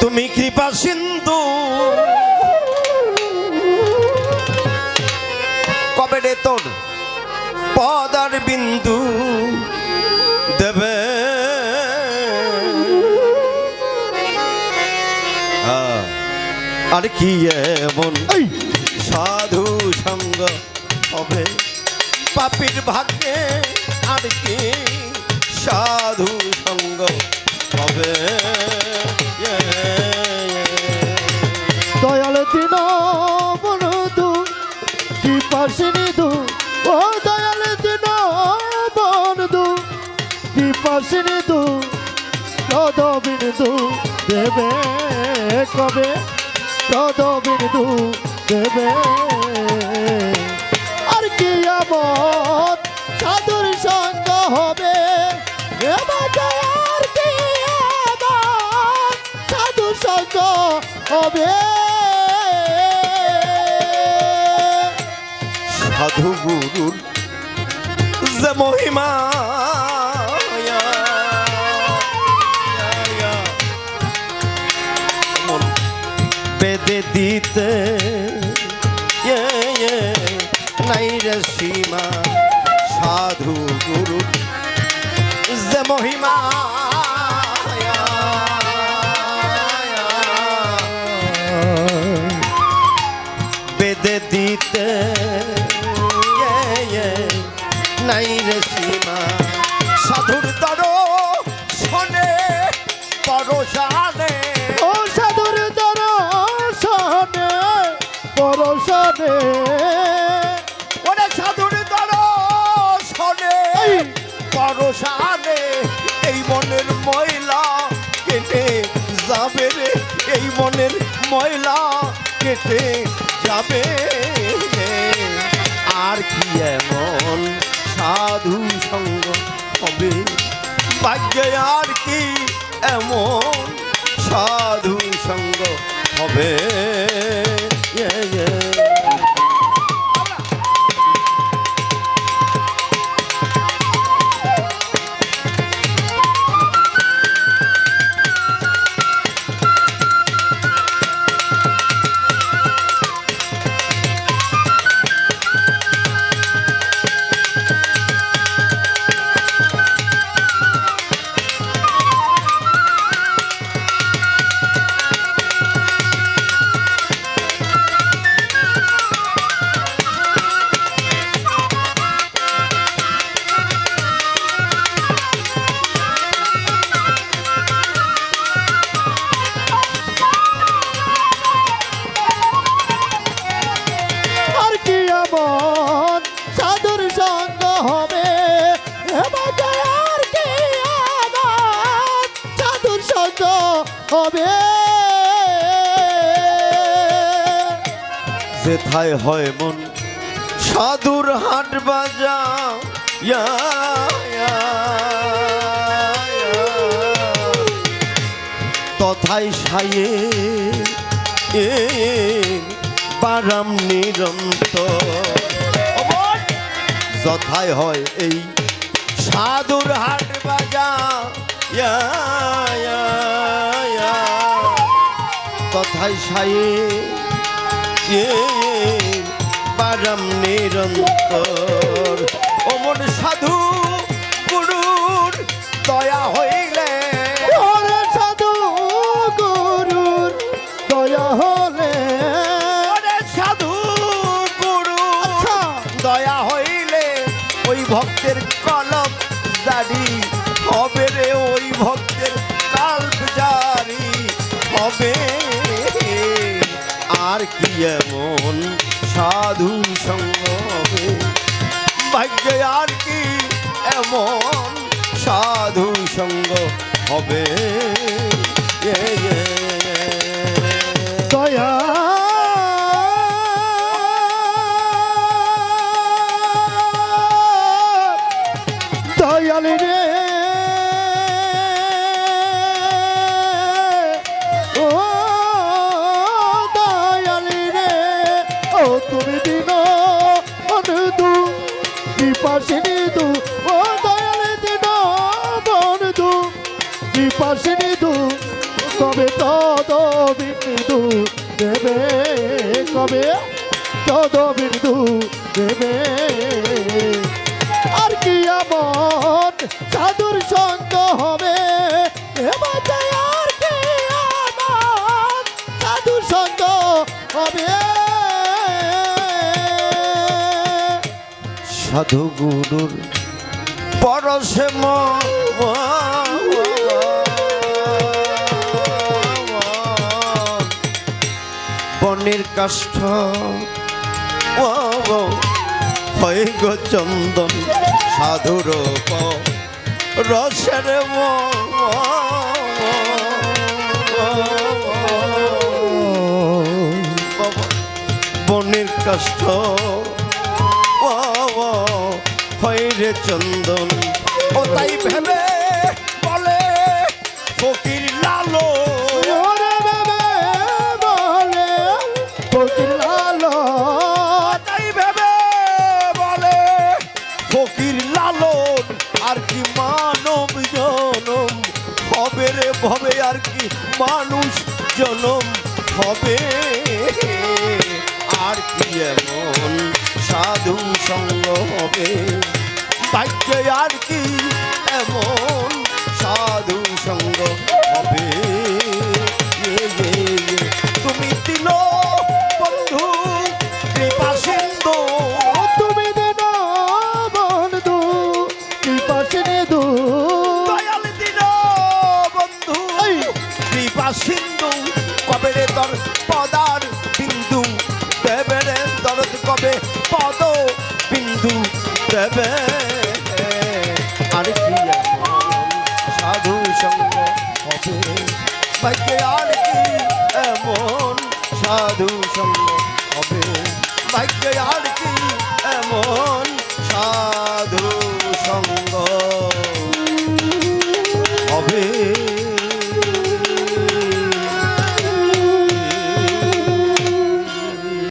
তুমি কৃপা সিন্ধু। কবে রে তোর পদার বিন্দু দেবে? আর কি এমন সাধু সঙ্গ হবে? পাপির ভাগ্যে আর কি কৃপাসিনী দু পদ বিন্দু দেবে কবে? পদ বিন্দু দেবে। আর কি এমন সাধুর সঙ্গ হবে? আর কি সাধুর সঙ্গ হবে? সাধু গুরুর যে মহিমা দিতে। এ, এ, নাই রে সীমা সাধু গুরু যে মহিমা বেদে দিতে। এ, এ, নাই রে সীমা সাধুর দর শোনে পরশানে পরশনে ওরে সাধুর দর শোনে পরশানে এই মনের ময়লা কেটে যাবে রে। এই মনের ময়লা কেটে যাবে আর কি এমন সাধু সঙ্গ হবে? ভাগ্যে আর কি এমন সাধু সঙ্গ হবে? হবে যেথায় হয় মন, সাধুর হাট বাজা। তথায় সায়ে এ পারাম নিরন্তর যথায় হয় এই সাধুর হাট বাজা ইয়া, ইয়া, ইয়া। সায়ে এ পারাম নিরন্তর? অমন সাধু গুরুর দয়া হইলে। সাধু গুরুর দয়া হলে সাধু গুরু আচ্ছা। দয়া হইলে। ওই ভক্তের কলম জারি হবে হবে? আর কি এমন সাধু সঙ্গ হবে? ভাগ্যে আর কি এমন সাধু সঙ্গ হবে। দয়া তুমি দিন অনুদু কৃপাসিনী দু, ও দিন বন্ধু কৃপাসিনী দু, কবে তদ বিন্দু দেবে, কবে তদ বিন্দু দেবে? আর কি এমন সাধুর সঙ্গ হবে? আর কি সাধুর সঙ্গ হবে? সাধু গুরুর পরশে বনের কাষ্ঠ। হয় গো চন্দন সাধুর রসের বনের কাষ্ঠ। রে চন্দন। ও তাই ভেবে বলে ফকির লালো বলে ফকির লালো তাই ভেবে বলে ফকির লালন। আর কি মানব জনম হবে রে ভবে আর কি মানুষ জনম হবে। আর কি এমন সাধু সঙ্গ হবে? ভাগ্যে আর কি এমন সাধু সঙ্গ হবে? আর কি এমন সাধু